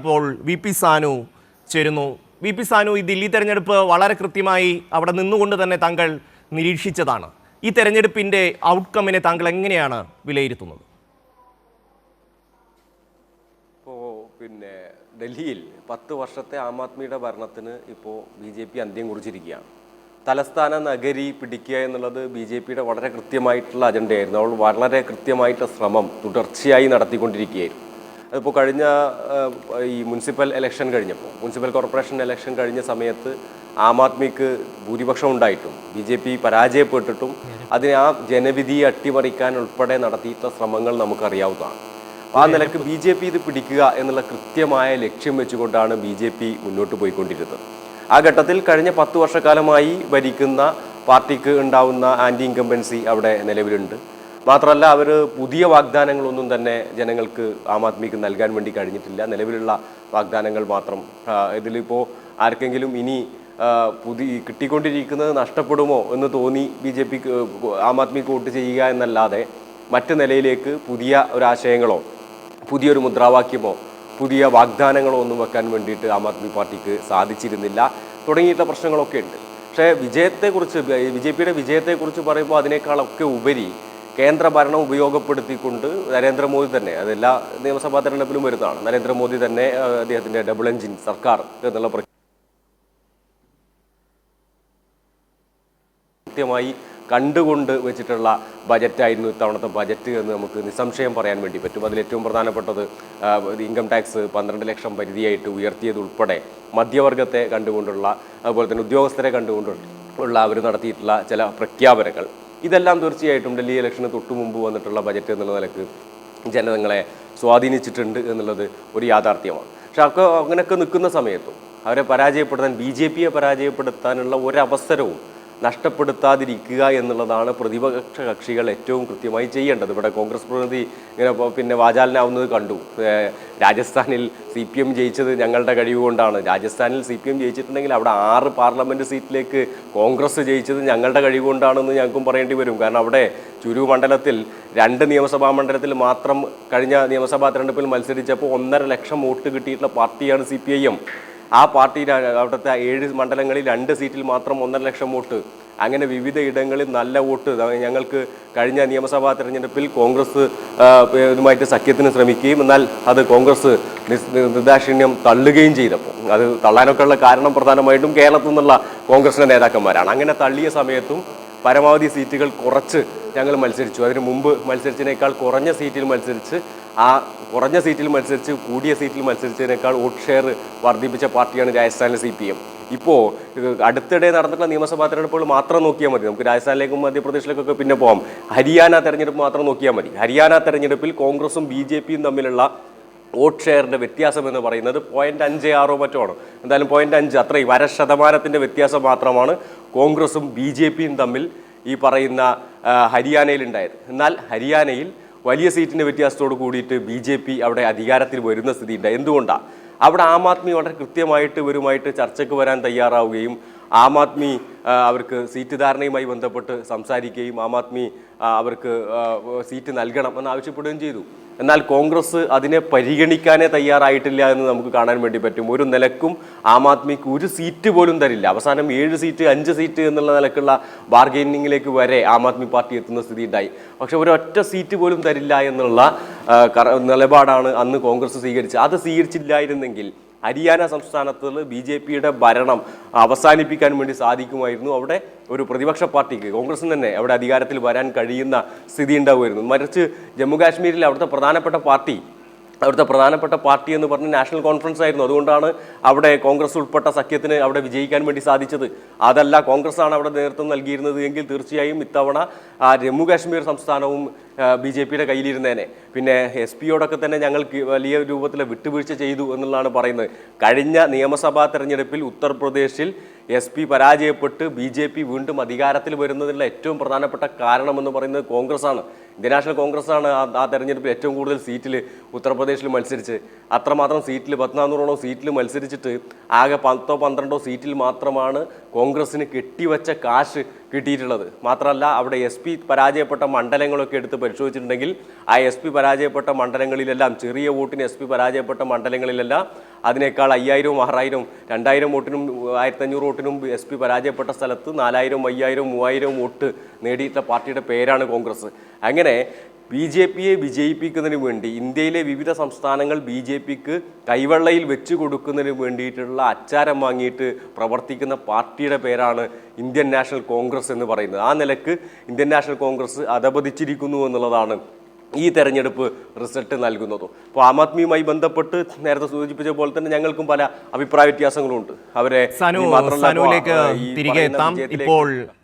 ഇപ്പോൾ V P Sanu ചേരുന്നു. V P Sanu ഈ ദില്ലി തെരഞ്ഞെടുപ്പ് വളരെ കൃത്യമായി അവിടെ നിന്നുകൊണ്ട് തന്നെ താങ്കൾ നിരീക്ഷിച്ചതാണ്. ഈ തെരഞ്ഞെടുപ്പിന്റെ ഔട്ട്കമ്മിനെ താങ്കൾ എങ്ങനെയാണ് വിലയിരുത്തുന്നത്? ഇപ്പോൾ പിന്നെ ഡൽഹിയിൽ പത്ത് വർഷത്തെ ആം ആദ്മിയുടെ ഭരണത്തിന് ഇപ്പോൾ ബി ജെ പി അന്ത്യം കുറിച്ചിരിക്കുകയാണ്. തലസ്ഥാന നഗരി പിടിക്കുക എന്നുള്ളത് ബി ജെ പിയുടെ വളരെ കൃത്യമായിട്ടുള്ള അജണ്ടയായിരുന്നു. അവൾ വളരെ കൃത്യമായിട്ടുള്ള ശ്രമം തുടർച്ചയായി നടത്തിക്കൊണ്ടിരിക്കുകയായിരുന്നു. അതിപ്പോൾ കഴിഞ്ഞ ഈ മുനിസിപ്പൽ ഇലക്ഷൻ കഴിഞ്ഞപ്പോൾ മുനിസിപ്പൽ കോർപ്പറേഷൻ ഇലക്ഷൻ കഴിഞ്ഞ സമയത്ത് ആം ആദ്മിക്ക് ഭൂരിപക്ഷം ഉണ്ടായിട്ടും ബി ജെ പി പരാജയപ്പെട്ടിട്ടും അതിനെ ആ ജനവിധിയെ അട്ടിമറിക്കാൻ ഉൾപ്പെടെ നടത്തിയിട്ടുള്ള ശ്രമങ്ങൾ നമുക്കറിയാവുന്നതാണ്. ആ നിലയ്ക്ക് ബി ജെ പി ഇത് പിടിക്കുക എന്നുള്ള കൃത്യമായ ലക്ഷ്യം വെച്ചുകൊണ്ടാണ് ബി ജെ പി മുന്നോട്ട് പോയിക്കൊണ്ടിരുന്നത്. ആ ഘട്ടത്തിൽ കഴിഞ്ഞ പത്ത് വർഷക്കാലമായി ഭരിക്കുന്ന പാർട്ടിക്ക് ഉണ്ടാവുന്ന ആന്റി ഇൻകംബൻസി അവിടെ നിലവിലുണ്ട്. മാത്രമല്ല അവർ പുതിയ വാഗ്ദാനങ്ങളൊന്നും തന്നെ ജനങ്ങൾക്ക് ആം ആദ്മിക്ക് നൽകാൻ വേണ്ടി കഴിഞ്ഞിട്ടില്ല. നിലവിലുള്ള വാഗ്ദാനങ്ങൾ മാത്രം ഇതിലിപ്പോൾ ആർക്കെങ്കിലും ഇനി പുതിയ കിട്ടിക്കൊണ്ടിരിക്കുന്നത് നഷ്ടപ്പെടുമോ എന്ന് തോന്നി ബി ജെ പിക്ക് ആം ആദ്മിക്ക് വോട്ട് ചെയ്യുക എന്നല്ലാതെ മറ്റ് നിലയിലേക്ക് പുതിയ ഒരാശയങ്ങളോ പുതിയൊരു മുദ്രാവാക്യമോ പുതിയ വാഗ്ദാനങ്ങളോ ഒന്നും വെക്കാൻ വേണ്ടിയിട്ട് ആം ആദ്മി പാർട്ടിക്ക് സാധിച്ചിരുന്നില്ല. തുടങ്ങിയിട്ടുള്ള പ്രശ്നങ്ങളൊക്കെ ഉണ്ട്. പക്ഷേ വിജയത്തെക്കുറിച്ച് ബി ജെ പിയുടെ വിജയത്തെക്കുറിച്ച് പറയുമ്പോൾ അതിനേക്കാളൊക്കെ ഉപരി കേന്ദ്ര ഭരണം ഉപയോഗപ്പെടുത്തിക്കൊണ്ട് നരേന്ദ്രമോദി തന്നെ അതെല്ലാ നിയമസഭാ തെരഞ്ഞെടുപ്പിലും വരുന്നതാണ്. നരേന്ദ്രമോദി തന്നെ അദ്ദേഹത്തിന്റെ ഡബിൾ എഞ്ചിൻ സർക്കാർ എന്നുള്ള കൃത്യമായി കണ്ടുകൊണ്ട് വെച്ചിട്ടുള്ള ബജറ്റായിരുന്നു ഇത്തവണത്തെ ബജറ്റ് എന്ന് നമുക്ക് നിസ്സംശയം പറയാൻ വേണ്ടി പറ്റും. അതിൽ ഏറ്റവും പ്രധാനപ്പെട്ടത് ഇൻകം ടാക്സ് പന്ത്രണ്ട് ലക്ഷം പരിധിയായിട്ട് ഉയർത്തിയതുൾപ്പെടെ മധ്യവർഗത്തെ കണ്ടുകൊണ്ടുള്ള അതുപോലെ തന്നെ ഉദ്യോഗസ്ഥരെ കണ്ടുകൊണ്ടുള്ള അവർ നടത്തിയിട്ടുള്ള ചില പ്രഖ്യാപനങ്ങൾ. ഇതെല്ലാം തീർച്ചയായിട്ടും ഡൽഹി ഇലക്ഷന് തൊട്ടു മുമ്പ് വന്നിട്ടുള്ള ബജറ്റ് എന്നുള്ള നിലയ്ക്ക് ജനങ്ങളെ സ്വാധീനിച്ചിട്ടുണ്ട് എന്നുള്ളത് ഒരു യാഥാർത്ഥ്യമാണ്. പക്ഷെ ഒക്കെ അങ്ങനെയൊക്കെ നിൽക്കുന്ന സമയത്തും അവരെ പരാജയപ്പെടുത്താൻ ബി ജെ പിയെ പരാജയപ്പെടുത്താനുള്ള ഒരവസരവും നഷ്ടപ്പെടുത്താതിരിക്കുക എന്നുള്ളതാണ് പ്രതിപക്ഷ കക്ഷികൾ ഏറ്റവും കൃത്യമായി ചെയ്യേണ്ടത്. ഇവിടെ കോൺഗ്രസ് പ്രതിനിധി ഇങ്ങനെ പിന്നെ വാചാലനാവുന്നത് കണ്ടു. രാജസ്ഥാനിൽ സി പി എം ജയിച്ചത് ഞങ്ങളുടെ കഴിവ് കൊണ്ടാണ് രാജസ്ഥാനിൽ സി പി എം ജയിച്ചിട്ടുണ്ടെങ്കിൽ അവിടെ ആറ് പാർലമെന്റ് സീറ്റിലേക്ക് കോൺഗ്രസ് ജയിച്ചത് ഞങ്ങളുടെ കഴിവ് കൊണ്ടാണെന്ന് ഞങ്ങൾക്കും പറയേണ്ടി വരും. കാരണം അവിടെ ചുരു മണ്ഡലത്തിൽ രണ്ട് നിയമസഭാ മണ്ഡലത്തിൽ മാത്രം കഴിഞ്ഞ നിയമസഭാ തെരഞ്ഞെടുപ്പിൽ മത്സരിച്ചപ്പോൾ ഒന്നര ലക്ഷം വോട്ട് കിട്ടിയിട്ടുള്ള പാർട്ടിയാണ് സി പി ഐ എം. ആ പാർട്ടി ര- അവിടുത്തെ ഏഴ് മണ്ഡലങ്ങളിൽ രണ്ട് സീറ്റിൽ മാത്രം ഒന്നര ലക്ഷം വോട്ട്. അങ്ങനെ വിവിധ ഇടങ്ങളിൽ നല്ല വോട്ട്. ഞങ്ങൾക്ക് കഴിഞ്ഞ നിയമസഭാ തെരഞ്ഞെടുപ്പിൽ കോൺഗ്രസ് ഇതുമായിട്ട് സഖ്യത്തിന് ശ്രമിക്കുകയും എന്നാൽ അത് കോൺഗ്രസ് നിർദാക്ഷിണ്യം തള്ളുകയും ചെയ്തപ്പോൾ. അത് തള്ളാനൊക്കെ ഉള്ള കാരണം പ്രധാനമായിട്ടും കേരളത്തിൽ നിന്നുള്ള കോൺഗ്രസിന്റെ നേതാക്കന്മാരാണ്. അങ്ങനെ തള്ളിയ സമയത്തും പരമാവധി സീറ്റുകൾ കുറച്ച് ഞങ്ങൾ മത്സരിച്ചു. അതിന് മുമ്പ് മത്സരിച്ചതിനേക്കാൾ കുറഞ്ഞ സീറ്റിൽ മത്സരിച്ച് ആ കുറഞ്ഞ സീറ്റിൽ മത്സരിച്ച് കൂടിയ സീറ്റിൽ മത്സരിച്ചതിനേക്കാൾ വോട്ട് ഷെയർ വർദ്ധിപ്പിച്ച പാർട്ടിയാണ് രാജസ്ഥാനിലെ സി പി എം ഇപ്പോൾ അടുത്തിടെ നടന്നിട്ടുള്ള നിയമസഭാ തെരഞ്ഞെടുപ്പുകൾ മാത്രം നോക്കിയാൽ മതി. നമുക്ക് രാജസ്ഥാനിലേക്കും മധ്യപ്രദേശിലേക്കൊക്കെ പിന്നെ പോകാം ഹരിയാന തെരഞ്ഞെടുപ്പ് മാത്രം നോക്കിയാൽ മതി. ഹരിയാന തെരഞ്ഞെടുപ്പിൽ കോൺഗ്രസും ബി ജെ പിയും തമ്മിലുള്ള വോട്ട് ഷെയറിന്റെ വ്യത്യാസം എന്ന് പറയുന്നത് പോയിന്റ് അഞ്ച് ആറോ മറ്റോ ആണ്. എന്തായാലും പോയിന്റ് അഞ്ച് അത്രയും അര ശതമാനത്തിന്റെ വ്യത്യാസം മാത്രമാണ് കോൺഗ്രസും ബി ജെ പിയും തമ്മിൽ ഈ പറയുന്ന ഹരിയാനയിലുണ്ടായത് എന്നാൽ ഹരിയാനയിൽ വലിയ സീറ്റിന്റെ വ്യത്യാസത്തോട് കൂടിയിട്ട് ബി ജെ പി അവിടെ അധികാരത്തിൽ വരുന്ന സ്ഥിതി ഉണ്ട് എന്തുകൊണ്ടാണ് അവിടെ ആം ആദ്മി വളരെ കൃത്യമായിട്ട് ഇവരുമായിട്ട് ചർച്ചയ്ക്ക് വരാൻ തയ്യാറാവുകയും ആം ആദ്മി അവർക്ക് സീറ്റ് ധാരണയുമായി ബന്ധപ്പെട്ട് സംസാരിക്കുകയും ആം ആദ്മി അവർക്ക് സീറ്റ് നൽകണം എന്ന് ആവശ്യപ്പെടുകയും ചെയ്തു. എന്നാൽ കോൺഗ്രസ് അതിനെ പരിഗണിക്കാനേ തയ്യാറായിട്ടില്ല എന്ന് നമുക്ക് കാണാൻ വേണ്ടി പറ്റും. ഒരു നിലക്കും ആം ആദ്മിക്ക് ഒരു സീറ്റ് പോലും തരില്ല. അവസാനം ഏഴ് സീറ്റ് അഞ്ച് സീറ്റ് എന്നുള്ള നിലക്കുള്ള ബാർഗൈനിങ്ങിലേക്ക് വരെ ആം ആദ്മി പാർട്ടി എത്തുന്ന സ്ഥിതി ഉണ്ടായി. പക്ഷെ ഒരൊറ്റ സീറ്റ് പോലും തരില്ല എന്നുള്ള നിലപാടാണ് അന്ന് കോൺഗ്രസ് സ്വീകരിച്ചത്. അത് സ്വീകരിച്ചില്ലായിരുന്നെങ്കിൽ ഹരിയാന സംസ്ഥാനത്തിൽ ബി ജെ പിയുടെ ഭരണം അവസാനിപ്പിക്കാൻ വേണ്ടി സാധിക്കുമായിരുന്നു. അവിടെ ഒരു പ്രതിപക്ഷ പാർട്ടിക്ക് കോൺഗ്രസിന് തന്നെ അവിടെ അധികാരത്തിൽ വരാൻ കഴിയുന്ന സ്ഥിതി ഉണ്ടാവുമായിരുന്നു. മറിച്ച് ജമ്മു കാശ്മീരിൽ അവിടുത്തെ പ്രധാനപ്പെട്ട പാർട്ടി അവിടുത്തെ പ്രധാനപ്പെട്ട പാർട്ടി എന്ന് പറഞ്ഞ നാഷണൽ കോൺഫറൻസ് ആയിരുന്നു. അതുകൊണ്ടാണ് അവിടെ കോൺഗ്രസ് ഉൾപ്പെട്ട സഖ്യത്തിന് അവിടെ വിജയിക്കാൻ വേണ്ടി സാധിച്ചത്. അതല്ല കോൺഗ്രസ് ആണ് അവിടെ നേതൃത്വം നൽകിയിരുന്നത് എങ്കിൽ തീർച്ചയായും ഇത്തവണ ആ ജമ്മു കാശ്മീർ സംസ്ഥാനവും ബി ജെ പിയുടെ കയ്യിലിരുന്നേനെ. പിന്നെ എസ് പിയോടൊക്കെ തന്നെ ഞങ്ങൾ വലിയ രൂപത്തിൽ വിട്ടുവീഴ്ച ചെയ്തു എന്നുള്ളതാണ് പറയുന്നത്. കഴിഞ്ഞ നിയമസഭാ തെരഞ്ഞെടുപ്പിൽ ഉത്തർപ്രദേശിൽ എസ് പി പരാജയപ്പെട്ട് ബി ജെ പി വീണ്ടും അധികാരത്തിൽ വരുന്നതിനുള്ള ഏറ്റവും പ്രധാനപ്പെട്ട കാരണമെന്ന് പറയുന്നത് കോൺഗ്രസ് ആണ് ഇന്ത്യൻ നാഷണൽ കോൺഗ്രസ് ആണ് ആ- ആ തെരഞ്ഞെടുപ്പിൽ ഏറ്റവും കൂടുതൽ സീറ്റിൽ ഉത്തർപ്രദേശിൽ മത്സരിച്ച്. അത്രമാത്രം സീറ്റിൽ പത്തിനാന്നൂറോളം സീറ്റിൽ മത്സരിച്ചിട്ട് ആകെ പത്തോ പന്ത്രണ്ടോ സീറ്റിൽ മാത്രമാണ് കോൺഗ്രസിന് കെട്ടിവച്ച കാശ് കിട്ടിയിട്ടുള്ളത്. മാത്രമല്ല അവിടെ എസ് പി പരാജയപ്പെട്ട മണ്ഡലങ്ങളൊക്കെ എടുത്ത് പരിശോധിച്ചിട്ടുണ്ടെങ്കിൽ ആ എസ് പി പരാജയപ്പെട്ട മണ്ഡലങ്ങളിലെല്ലാം ചെറിയ വോട്ടിന് എസ് പി പരാജയപ്പെട്ട മണ്ഡലങ്ങളിലെല്ലാം അതിനേക്കാൾ അയ്യായിരവും ആറായിരവും രണ്ടായിരം വോട്ടിനും ആയിരത്തഞ്ഞൂറ് വോട്ടിനും എസ് പി പരാജയപ്പെട്ട സ്ഥലത്ത് നാലായിരം അയ്യായിരം മൂവായിരം വോട്ട് നേടിയിട്ടുള്ള പാർട്ടിയുടെ പേരാണ് കോൺഗ്രസ്. അങ്ങനെ ബി ജെ പിയെ വിജയിപ്പിക്കുന്നതിന് വേണ്ടി ഇന്ത്യയിലെ വിവിധ സംസ്ഥാനങ്ങൾ ബി ജെ പിക്ക് കൈവെള്ളയിൽ വെച്ച് കൊടുക്കുന്നതിന് വേണ്ടിയിട്ടുള്ള അച്ചാരം വാങ്ങിയിട്ട് പ്രവർത്തിക്കുന്ന പാർട്ടിയുടെ പേരാണ് ഇന്ത്യൻ നാഷണൽ കോൺഗ്രസ് എന്ന് പറയുന്നത്. ആ നിലയ്ക്ക് ഇന്ത്യൻ നാഷണൽ കോൺഗ്രസ് അധപതിച്ചിരിക്കുന്നു എന്നുള്ളതാണ് ഈ തെരഞ്ഞെടുപ്പ് റിസൾട്ട് നൽകുന്നതും. അപ്പോൾ ആം ആദ്മിയുമായി ബന്ധപ്പെട്ട് നേരത്തെ സൂചിപ്പിച്ച പോലെ തന്നെ ഞങ്ങൾക്കും പല അഭിപ്രായ വ്യത്യാസങ്ങളുണ്ട്. അവരെ മാത്രമല്ല, ഇപ്പോൾ